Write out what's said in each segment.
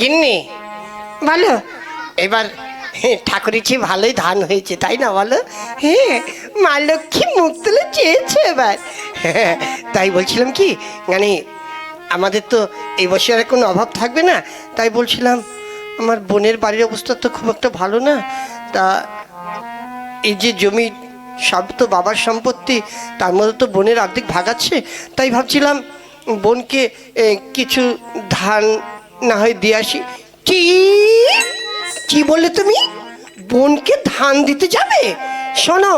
গিন্নি। বলো। এবার ঠাকুরের ভালোই ধান হয়েছে তাই না বলো? হ্যাঁ মা লক্ষ্মী মুখ তুলে চেয়েছে এবার। হ্যাঁ, তাই বলছিলাম কি মানে আমাদের তো এই বছর আর কোনো অভাব থাকবে না তাই বলছিলাম আমার বোনের বাড়ির অবস্থা তো খুব একটা ভালো না তা এই যে জমি সব তো বাবার সম্পত্তি তার মধ্যে তো বোনের অর্ধেক ভাগাচ্ছে তাই ভাবছিলাম বোনকে কিছু ধান না হয় দিয়ে আসি। কি? কি বললে তুমি? বোনকে ধান দিতে যাবে? শোনো,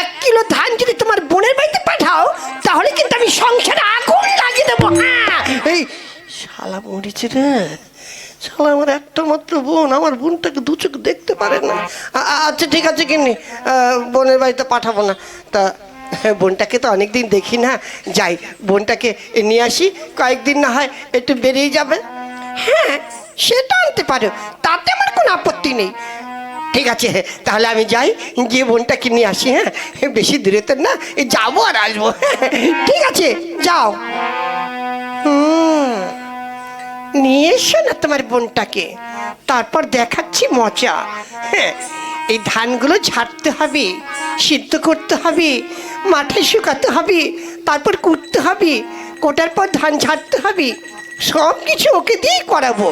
এক কিলো ধান যদি তোমার বোনের বাড়িতে পাঠাও, তাহলে কিন্তু আমি সংসারে আগুন লাগিয়ে দেবো। হ্যাঁ। এই, শালা মরেছে রে। শালা আমার একটা মাত্র বোন, আমার বোনটাকে দু চোখ দেখতে পারে না। আচ্ছা ঠিক আছে কিনি বোনের বাড়িতে পাঠাবো না। তা বোনটাকে তো অনেকদিন দেখি না। যাই, বোনটাকে নিয়ে আসি। কয়েকদিন না হয় একটু বেরিয়ে যাবে। হ্যাঁ সেটা আনতে পারো। তাতে আমার কোনো আপত্তি নেই। ঠিক আছে, তাহলে আমি যাই, গিয়ে বোনটাকে নিয়ে আসি হ্যাঁ। বেশি দূরে তো না, যাব আর আসব। ঠিক আছে, যাও। নিয়ে এসো না তোমার বোনটাকে। তারপর দেখাচ্ছি মজা। হ্যাঁ এই ধানগুলো ঝাড়তে হবে, সিদ্ধ করতে হবে, মাঠে শুকাতে হবে, তারপর কুটতে হবে, কোটার পর ধান ঝাড়তে হবে সব কিছু ওকে দিয়েই করাবো,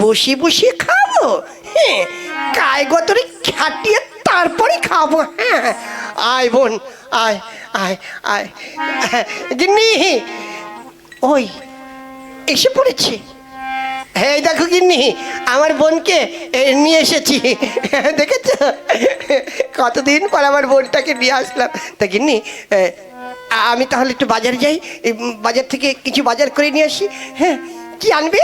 বসে বসে খাব হ্যাঁ গায়ে গতরে খাটিয়ে তারপরে খাব হ্যাঁ আয় বোন, আয় আয় আয় গিন্নি, ওই, এসে পড়েছে। এই দেখো গিন্নি, আমার বোনকে নিয়ে এসেছি। দেখেছ? কতদিন পর আমার বোনটাকে নিয়ে আসলাম। তা গিন্নি আমি তাহলে একটু বাজারে যাই বাজার থেকে কিছু বাজার করে নিয়ে আসি। হ্যাঁ কি আনবে?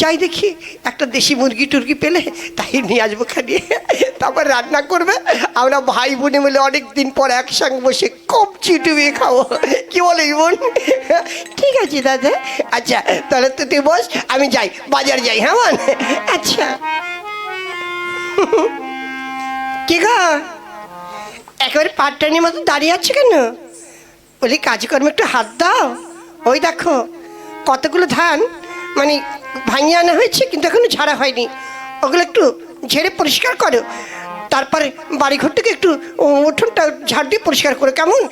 যাই দেখি, একটা দেশি মুরগি টুরগি পেলে তাই নিয়ে আসব খালি। তারপর রান্না করবে। আমরা ভাই বোনে মিলে অনেক দিন পর একসঙ্গে বসে কবচি ডুবিয়ে খাব। কি বলে বোন? ঠিক আছে দাদা। আচ্ছা তাহলে তো তুই বস, আমি যাই, বাজার যাই হ্যাঁ বোন? আচ্ছা। কি গো? একেবারে পাটটানির মতো দাঁড়িয়ে আছে কেন? বলি, কাজকর্ম একটু হাত দাও। ওই দেখো, কতগুলো ধান মানে ভাঙিয়ে আনা হয়েছে, কিন্তু এখনও ঝাড়া হয়নি। ওগুলো একটু ঝেড়ে পরিষ্কার করো। তারপরে বাড়ি ঘরটাকে একটু উঠোনটা ঝাড় দিয়ে পরিষ্কার করো। কেমন?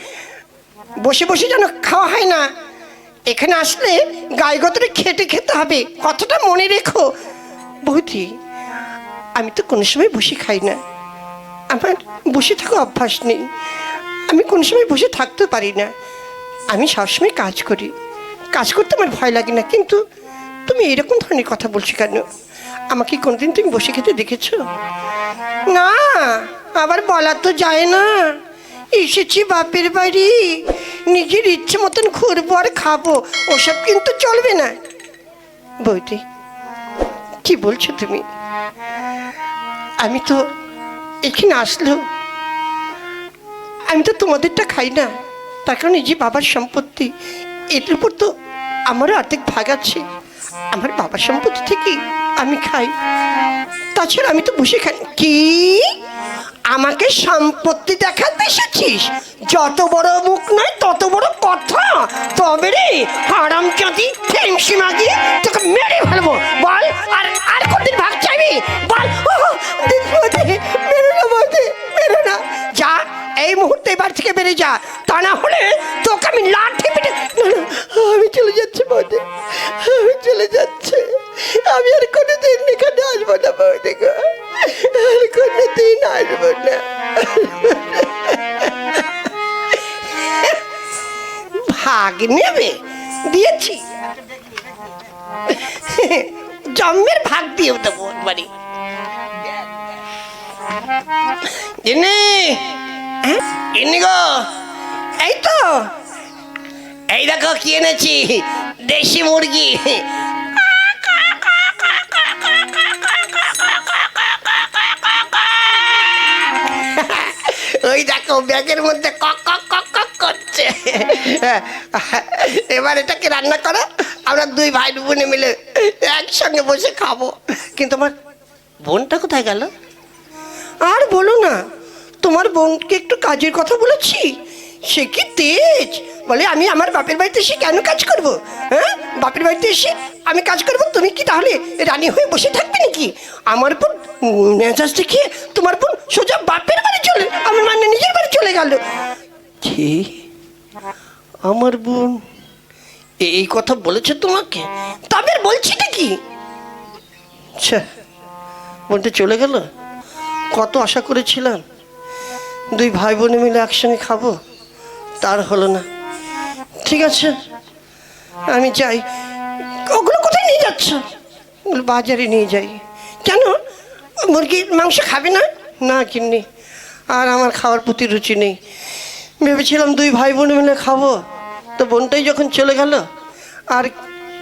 বসে বসে যেন খাওয়া হয় না। এখানে আসলে গায়ে গতরে খেটে খেতে হবে। কতটা মনে রেখো। বৌদি, আমি তো কোনো সময় বসে খাই না। আমার বসে থাকা অভ্যাস নেই। আমি কোনো সময় বসে থাকতে পারি না। আমি সবসময় কাজ করি। কাজ করতে আমার ভয় লাগে না, কিন্তু তুমি এরকম ধরনের কথা বলছো কেন? আমাকে কোনোদিন তুমি বসে খেতে দেখেছ? না, আবার বলা তো যায় না। এসেছি বাপের বাড়ি। নিজের ইচ্ছে মতন ঘুরবো আর খাব। ওসব কিন্তু চলবে না। বৌদি, কি বলছো তুমি? আমি তো এখানে আসলেও আমি তো তোমাদেরটা খাই না। তার কারণ এই যে বাবার সম্পত্তি এটার উপর তো আমারও অর্ধেক ভাগ আছে। আমার বাবার সম্পত্তি থেকে আমি খাই। তাছাড়া আমি তো বসে খাই। কি? আমাকে সম্পত্তি দেখাতে এসেছিস? যত বড় মুখ নয়, তত বড় কথা। তবে রে, হারাম চাঁদি ফেংসি মাগি, তোকে মেরে ফেলব। বল, আর আর কোনদিন ভাগ চাইবি? বল মেরো না মেরো না। যা এই মুহূর্তে এবার থেকে বেরিয়ে যা। তা না হলে তোকে আমি লাঠি পিটে আমি চলে যাচ্ছি বৌদি। আমি চলে যাচ্ছি। আমি আর কোনোদিন এখানে আসব না বৌদি আর কোনোদিন আসব না। ভাগ নেবে? দিয়েছি। জন্মের ভাগ দিয়ে দেবো বাড়ি গিন্নি হ্যাঁ? গিন্নি গো এই তো। এই দেখো কি এনেছি? দেশি মুরগি। ওই দেখো ব্যাগের মধ্যে কক কক কক কক করছে। এবার এটাকে রান্না করো আমরা দুই ভাই বোনে মিলে একসঙ্গে বসে খাব। কিন্তু আমার বোনটা কোথায় গেল? আর বলো না। তোমার বোনকে একটু কাজের কথা বলেছি? সে কি তেজ? বলে, আমি আমার বাপের বাড়িতে এসে কেন কাজ করব? হ্যাঁ? বাপের বাড়িতে এসে আমি কাজ করব? তুমি কি তাহলে রানী হয়ে বসে থাকবে নাকি? আমার বোন মেজাজ দেখিয়ে তোমার বোন সোজা বাপের বাড়ি চলে, আমার মানে নিজের বাড়ি চলে গেল। কি আমার বোন এই কথা বলেছে তোমাকে? তবে আর বলছি কি? আচ্ছা বোনটা চলে গেল? কত আশা করেছিলাম। দুই ভাই বোনে মিলে একসঙ্গে খাব? তার হলো না। ঠিক আছে, আমি যাই। ওগুলো কোথায় নিয়ে যাচ্ছ? ওগুলো বাজারে নিয়ে যাই। কেন? মুরগির মাংস খাবে না? না কিন্নি আর আমার খাওয়ার প্রতি রুচি নেই। ভেবেছিলাম দুই ভাই বোন মিলে খাব। তো বোনটাই যখন চলে গেল, আর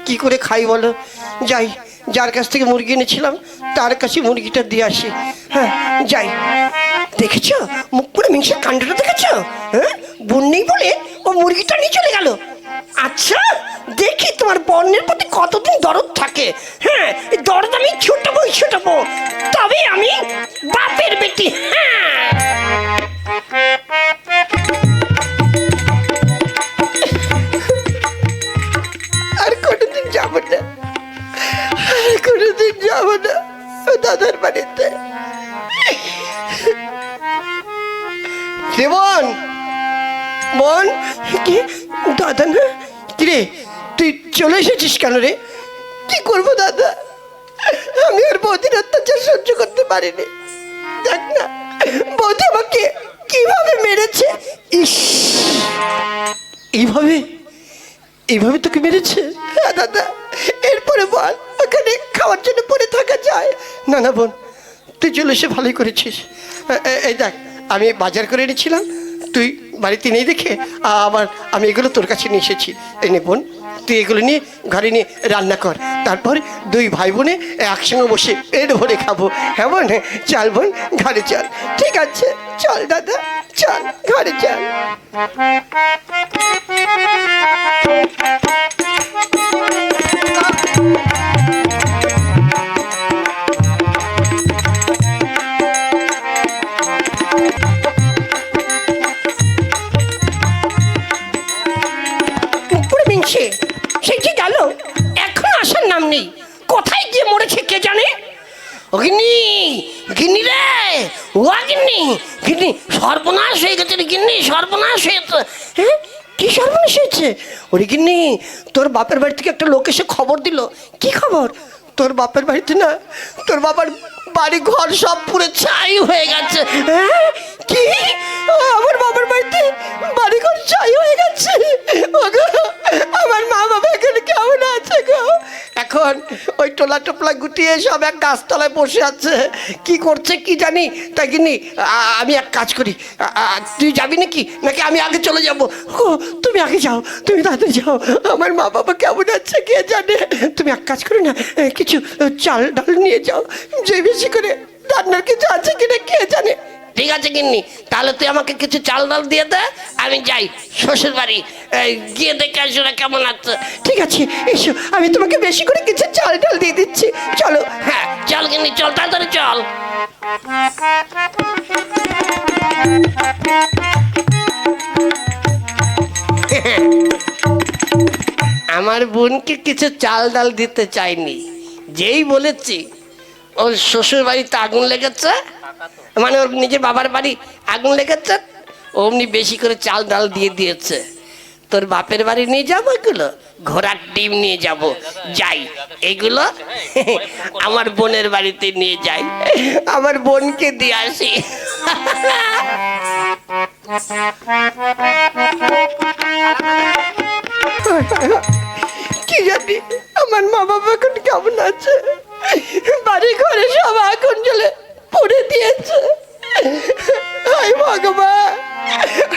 কি করে খাই বলো? যাই, যার কাছ থেকে মুরগি এনেছিলাম, তার কাছে মুরগিটা দিয়ে আসি। হ্যাঁ যাই। দেখেছ? মুখ পুরো মিংসের কাণ্ডটা দেখেছ? হ্যাঁ? বোন নেই বলে ও মুরগিটা নিয়ে চলে গেল। আচ্ছা দেখি তোমার বর্ণের প্রতি কতদিন দরদ থাকে। হ্যাঁ দরদ আমি ছুটাবো ছুটাবো। তবে আমি বাপের বেটি হ্যাঁ। আর কোনোদিন যাব না। আর কোনোদিন যাব না। দাদার বাড়িতে। দেবন বোন। কি? দাদা না? কিরে, তুই চলে এসেছিস কেন রে? কি করব দাদা? আমি আর বৌদির অত্যাচার সহ্য করতে পারিনি। দেখ না, বৌদি আমাকে কীভাবে মেরেছে? ইস! এইভাবে? এইভাবে তোকে মেরেছে? হ্যাঁ দাদা, এরপরে বল, ওখানে খাওয়ার জন্য পড়ে থাকা যায়। না না বোন, তুই চলে এসে ভালোই করেছিস। এই দেখ আমি বাজার করে এনেছিলাম। তুই বাড়িতে নেই দেখে, আবার আমি এগুলো তোর কাছে নিয়ে এসেছি। এই নে বোন, তুই এগুলো নিয়ে ঘরে নিয়ে রান্না কর। তারপর দুই ভাই বোনে একসঙ্গে বসে পেট ভরে খাব। হ্যাঁ বোন? চাল বোন, ঘরে চল। ঠিক আছে, চল দাদা, চল, ঘরে চল। গিন্নি গিনি রে ও গিন্নি গিন্নি, সর্বনাশ হয়ে গেছে রে গিন্নি, সর্বনাশ হয়েছে হ্যাঁ কি সর্বনাশ হয়েছে? ওরে গিন্নি, তোর বাপের বাড়ি থেকে একটা লোক এসে খবর দিল। কি খবর? তোর বাপের বাড়িতে না, তোর বাবার বাড়ি ঘর সব পুরো ছাই হয়ে গেছে। হ্যাঁ? কি? আমার বাবার বাড়িতে বাড়ি ঘর চাই হয়ে গেছে? আমার মা বাবা এখানে কেমন আছে গো? এখন ওই টোলা টোপলা গুটিয়ে সব এক গাছতলায় বসে আছে। কি করছে কি জানি? তাই আ- আমি এক কাজ করি। তুই যাবি নাকি? নাকি আমি আগে চলে যাব? তুমি আগে যাও, তুমি তাড়াতাড়ি যাও। আমার মা বাবা কেমন আছে কে জানে? তুমি এক কাজ করো না কিছু চাল ডাল নিয়ে যাও। যে বেশি করে রান্নার কিছু আছে কিনা কে জানে? ঠিক আছে গিন্নি তাহলে তুই আমাকে কিছু চাল ডাল দিয়ে দে আমি যাই। শ্বশুর বাড়ি গিয়ে দেখে আসি ওরা কেমন আছে। ঠিক আছে এসো আমি তোমাকে বেশি করে কিছু চাল ডাল দিয়ে দিচ্ছি। চলো। হ্যাঁ চল গিন্নি চল তাড়াতাড়ি চল। আমার বোনকে কিছু চাল ডাল দিতে চাইনি। যেই বলেছি ওর শ্বশুর বাড়িতে আগুন লেগেছে। মানে ওর নিজের বাবার বাড়ি আগুন লেগেছে, অমনি বেশি করে চাল ডাল দিয়ে দিয়েছে। তোর বাপের বাড়ি নিয়ে যাব এগুলো? ঘোড়ার ডিম নিয়ে যাব। যাই, এগুলো আমার বোনের বাড়িতে নিয়ে যাই। আমার বোনকে দিয়ে আসি। কি জানি, আমার মা বাবা এখন কেমন আছে? বাড়ি ঘরে সব আগুন জ্বলে পড়ে দিয়েছে। হায় ভগবান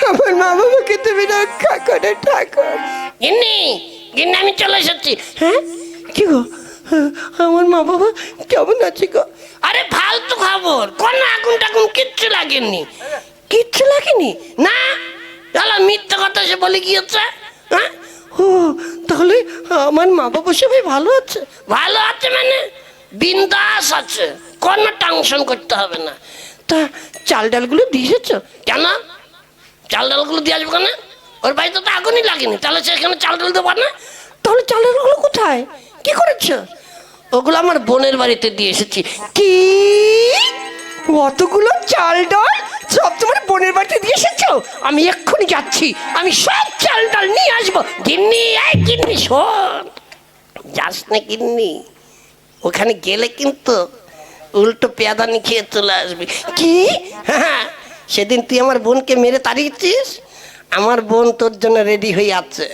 আমার মা বাবাকে তুমি রক্ষা করে ঠাকুর গিন্নি গিন্নি আমি চলে এসেছি। হ্যাঁ? কি গো? আমার মা বাবা কেমন আছে গো? আরে ফালতু খবর কোন আগুন টাগুন কিচ্ছু লাগেনি। কিচ্ছু লাগেনি? না তাহলে মিথ্যা কথা সে বলে গিয়েছে। হ্যাঁ? ও তাহলে আমার মা বাবা সবাই ভালো আছে। ভালো আছে মানে? বিন্দাস আছে। কোনো টেনশন করতে হবে না। তা চাল ডালগুলো দিয়েছ? কেন? চাল ডালগুলো দিয়ে আসব কেন? ওর বাড়িতে তো আগুনই লাগেনি। তাহলে সেখানে চাল ডাল দেবো না? তাহলে চাল ডালগুলো কোথায়? কি করেছ? ওগুলো আমার বোনের বাড়িতে দিয়ে এসেছি। কি? অতগুলো চাল ডাল সব তোমার বোনের বাড়িতে দিয়ে এসেছ? আমি এক্ষুনি যাচ্ছি। আমি সব চাল ডাল নিয়ে আসব। গিন্নি, এই গিন্নি, শোন। যাস না গিন্নি। ওখানে গেলে কিন্তু উল্টো পেয়াদানি খেয়ে চলে আসবি। কি? হ্যাঁ সেদিন তুই আমার বোনকে মেরে তাড়িয়েছিস? আমার বোন তোর জন্য রেডি হয়ে আছে।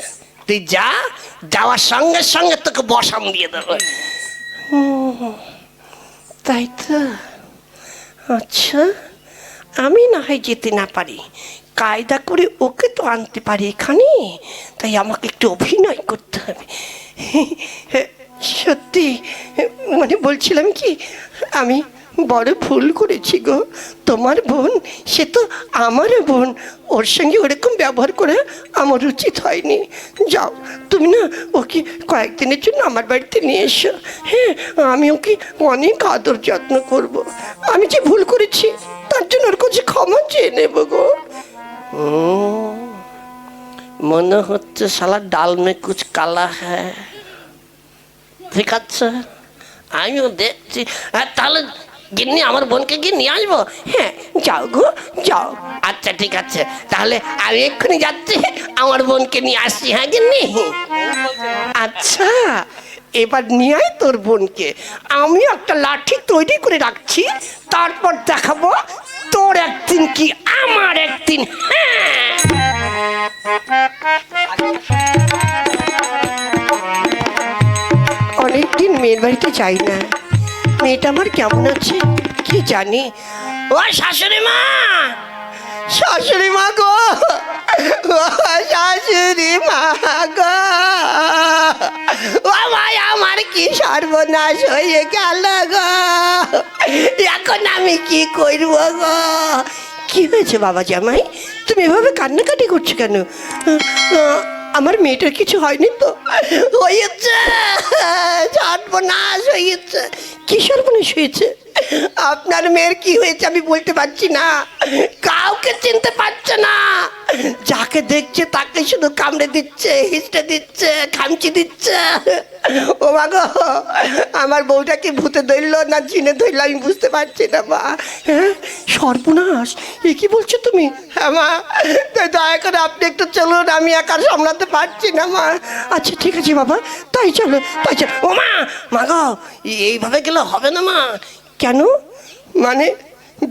তুই যা যাওয়ার সঙ্গে সঙ্গে তোকে বসাম দিয়ে দেবো। তাই তো। আচ্ছা আমি না হয় যেতে না পারি। কায়দা করে ওকে তো আনতে পারি এখানে। তাই আমাকে একটু অভিনয় করতে হবে। সত্যি মানে বলছিলাম কি, আমি বড় ভুল করেছি গো। তোমার বোন, সে তো আমারও বোন। ওর সঙ্গে ওরকম ব্যবহার করে আমার উচিত হয়নি। যাও, তুমি না ওকে কয়েকদিনের জন্য আমার বাড়িতে নিয়ে এসো। হ্যাঁ আমি ওকে অনেক আদর যত্ন করব। আমি যে ভুল করেছি, তার জন্য ওর কাছে ক্ষমা চেয়ে নেব গো। মনে হচ্ছে সালা ডাল মে কুচ কালা হ্যাঁ ঠিক আছে। আমিও দেখছি। আর তাহলে গিন্নি আমার বোনকে গিয়ে নিয়ে আসব? হ্যাঁ যাও গো, যাও। আচ্ছা ঠিক আছে। তাহলে আমি এক্ষুনি যাচ্ছি, আমার বোনকে নিয়ে আসছি হ্যাঁ গিন্নি? আচ্ছা এবার নিয়ে আয় তোর বোনকে। আমি একটা লাঠি তৈরি করে রাখছি, তারপর দেখাবো তোর একদিন কি, আমার একদিন হ্যাঁ। অনেকদিন মেয়ের বাড়িতে যাই না। মেয়েটা আমার কেমন আছে, কি জানি। ও শাশুড়ি মা! শাশুড়ি মা গো! শাশুড়ি মা গো! ও ভাই, আমার কি সর্বনাশ হয়ে গেল গো! এখন আমি কি করব গো? কি হয়েছে বাবা জামাই? তুমি এভাবে কান্নাকাটি করছ কেন? আমার মেয়েটার কিছু হয়নি তো? হয়েছে। সর্বনাশ হয়েছে। কি সর্বনাশ হয়েছে? আপনার মেয়ের কি হয়েছে আমি বলতে পারছি না। কাউকে চিনতে পারছে না। যাকে দেখছে তাকে শুধু কামড়ে দিচ্ছে হিসড়ে দিচ্ছে খামচি দিচ্ছে। ও মা গো, আমার বউটা কি ভূতে ধরলো না চিনে ধরলো আমি বুঝতে পারছি না মা। হ্যাঁ সর্বনাশ, এ কি বলছো তুমি? হ্যাঁ মা দয়া করে আপনি একটু চলুন, আমি একা সামলাতে পারছি না মা। আচ্ছা ঠিক আছে বাবা, তাই চলো তাই চলো। ও মা মা গো, এইভাবে গেলে হবে না মা। কেন? মানে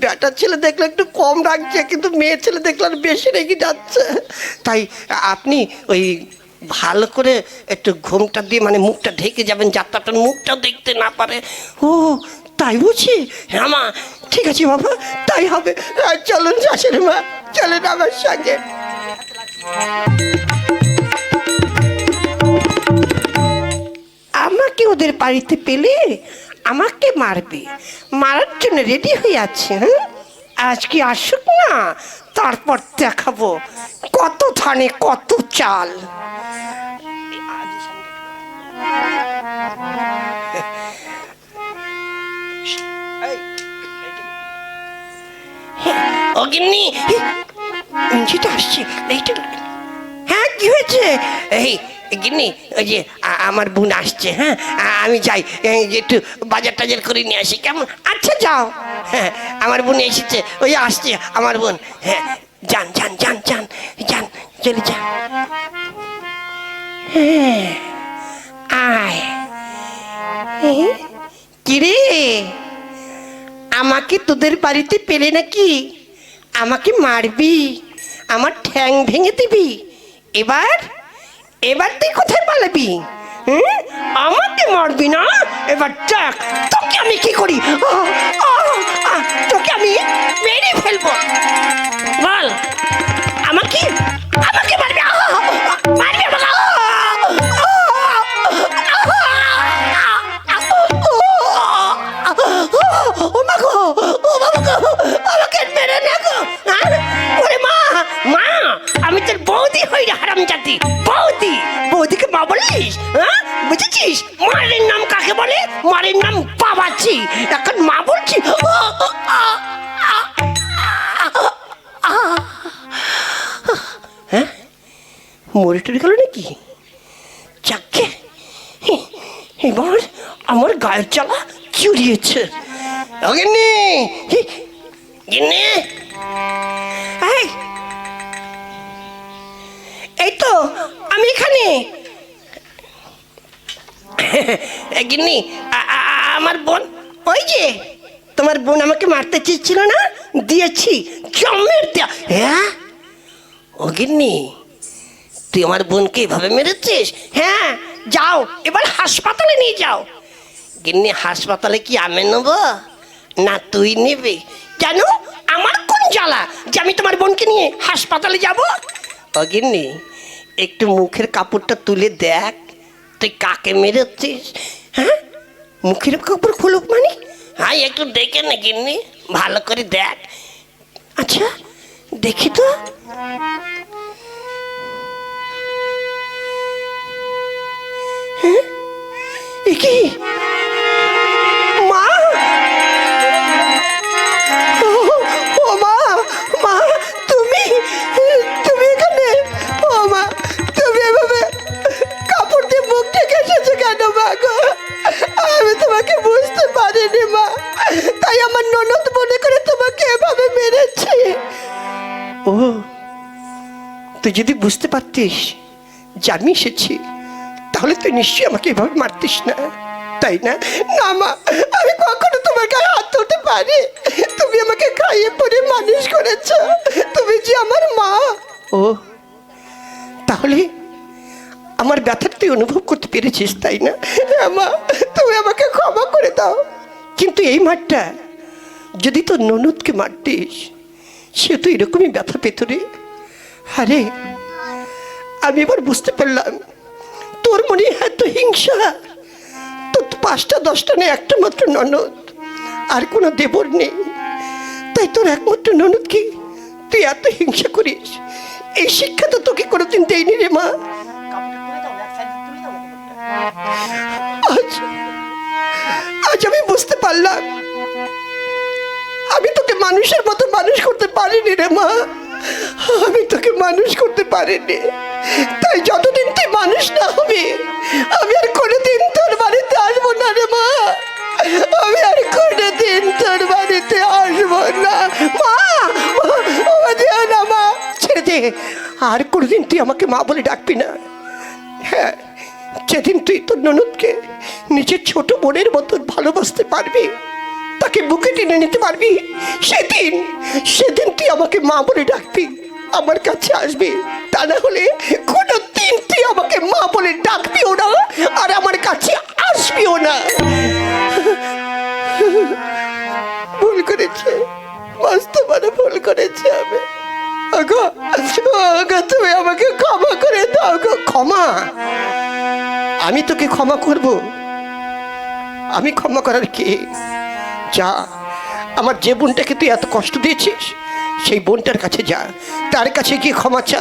বেটার ছেলে দেখলে একটু কম রাখছে কিন্তু মেয়ে ছেলে দেখলে আর বেশি রেগে যাচ্ছে। তাই আপনি ওই ভালো করে একটু ঘুমটা দিয়ে মানে মুখটা ঢেকে যাবেন যাতে আপনার মুখটা দেখতে না পারে। ও, তাই বুঝি? হ্যাঁ মা, ঠিক আছে বাবা, তাই হবে। চলুন শাশুড়ি মা, চলুন আমার সঙ্গে। আমাকে ওদের বাড়িতে পেলে আমাকে মারবে। মারার জন্য রেডি হয়ে আছে হ্যাঁ আজকে আসুক না, তারপর দেখাবো কত ধানে কত চাল হ্যাঁ কি হয়েছে? এই গিন্নি, ওই যে আমার বোন আসছে হ্যাঁ? আমি যাই একটু বাজার টাজার করে নিয়ে আসি, কেমন? আচ্ছা যাও। হ্যাঁ আমার বোন এসেছে, ওই আসছে, আমার বোন। হ্যাঁ যান যান যান যান যান, চলে যান। হ্যাঁ আয়? কিরে আমাকে তোদের বাড়িতে পেলে নাকি? আমাকে মারবি, আমার ঠ্যাং ভেঙে দিবি। এবার এবার তুই কোথায় পালাবি? আমাকে মারবি না এবার দেখ তোকে মরে টরে গেল নাকি? যাকে? এবার আমার গায়ের চালা চুরিয়েছে। এই তো, আমি এখানে। গিন্নি আমার বোন, ওই যে, তোমার বোন আমাকে মারতে চেয়েছিল না? দিয়েছি, জমের দেয়া। হ্যাঁ? ও গিন্নি তুই আমার বোনকে এভাবে মেরেছিস? হ্যাঁ যাও, এবার হাসপাতালে নিয়ে যাও। গিন্নি, হাসপাতালে কি আমি নেব? না, তুই নিবি। কেন আমার কোন জ্বালা যে আমি তোমার বোনকে নিয়ে হাসপাতালে যাব? ও গিন্নি, একটু মুখের কাপড়টা তুলে দেখ। তুই কাকে মেরেছিস? হ্যাঁ? মুখের কাপড় খুলুক মানে? হ্যাঁ একটু দেখে না গিন্নি, ভালো করে দেখ। আচ্ছা দেখি তো। কি? মা? ও, মা মা তুমি তুমি এখানে? ও মা তুমি এভাবে কাপড় দিয়ে মুখ ঢেকে এসেছ কেন মা গো? আমি তোমাকে বুঝতে পারিনি মা তাই আমার ননদ মনে করে তোমাকে এভাবে মেরেছে। ও তুই যদি বুঝতে পারতিস আমি এসেছি তাহলে তুই নিশ্চয়ই আমাকে এভাবে মারতিস না? তাই না? না, মা, আমি কখনো তোমার গায়ে হাত তুলতে পারি। তুমি আমাকে খাইয়ে পরে মানুষ করেছ। তুমি যে আমার মা। ও, তাহলে আমার ব্যথাটা তুই অনুভব করতে পেরেছিস, তাই না? হ্যাঁ মা, তুমি আমাকে ক্ষমা করে দাও। কিন্তু এই মাঠটা যদি তোর ননদকে মারতিস, সে তো এরকমই ব্যথা পেত রে। আরে, আমি এবার বুঝতে পারলাম তোর মনে এত হিংসা? তোর পাঁচটা, দশটা নেই, একটা মাত্র ননদ। আর কোনো দেবর নেই। তাই তোর একমাত্র ননদকে তুই এত হিংসা করিস? এই শিক্ষা তো তোকে কোনোদিন দেয়নি রে মা। আজ আজ আমি বুঝতে পারলাম। আমি তোকে মানুষের মতো মানুষ করতে পারিনি রে মা। আমি তোকে মানুষ করতে পারিনি। তাই যতদিন তুই মানুষ না হবে, আমি আর কোনোদিন তোর বাড়িতে আসব না রে মা। আমি আর কোনোদিন তোর বাড়িতে আসব না। মা যেও না মা, ছেড়ে দে। আর কোনোদিন তুই আমাকে মা বলে ডাকবি না। হ্যাঁ যেদিন তুই তোর ননদকে নিজের ছোট বোনের মতন ভালোবাসতে পারবি তাকে বুকে টেনে নিতে পারবি? সেদিন সেদিন তুই আমাকে মা বলে ডাকবি। আমার কাছে আসবি। তা না হলে কোনো দিন তুই আমাকে মা বলে ডাকবিও না, আর আমার কাছে আসবিও না। ভুল করেছে। বাস্তব মানে ভুল করেছে আমি। তুমি আমাকে ক্ষমা করে দাও গো, ক্ষমা। আমি তোকে ক্ষমা করব। আমি ক্ষমা করার কে যা। আমার যে বোনটাকে তুই এত কষ্ট দিয়েছিস, সেই বোনটার কাছে যা। তার কাছে গিয়ে ক্ষমা চা।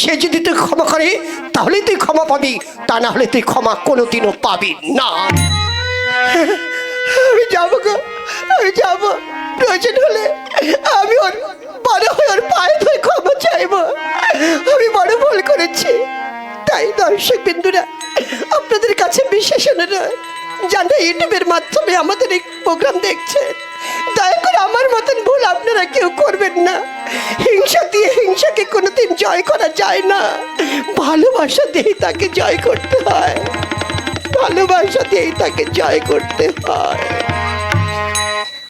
সে যদি তুই ক্ষমা করে, তাহলেই তুই ক্ষমা পাবি। তা না হলে তুই ক্ষমা কোনোদিনও পাবি না। আমি যাব গো, আমি যাব। প্রয়োজন হলে আমি ওর বড় হয়ে ওর পায়ে ধরে ক্ষমা চাইব। আমি বড় ভুল করেছি। তাই দর্শক বিন্দুরা, আপনাদের কাছে বিশেষ অনুরোধ। যারা ইউটিউবের মাধ্যমে আমাদের এই প্রোগ্রাম দেখছেন দয়া করে আমার মতন ভুল আপনারা কেউ করবেন না। হিংসা দিয়ে হিংসাকে কোনোদিন জয় করা যায় না। ভালোবাসা দিয়েই তাকে জয় করতে হয়। ভালোবাসা দিয়েই তাকে জয় করতে হয়।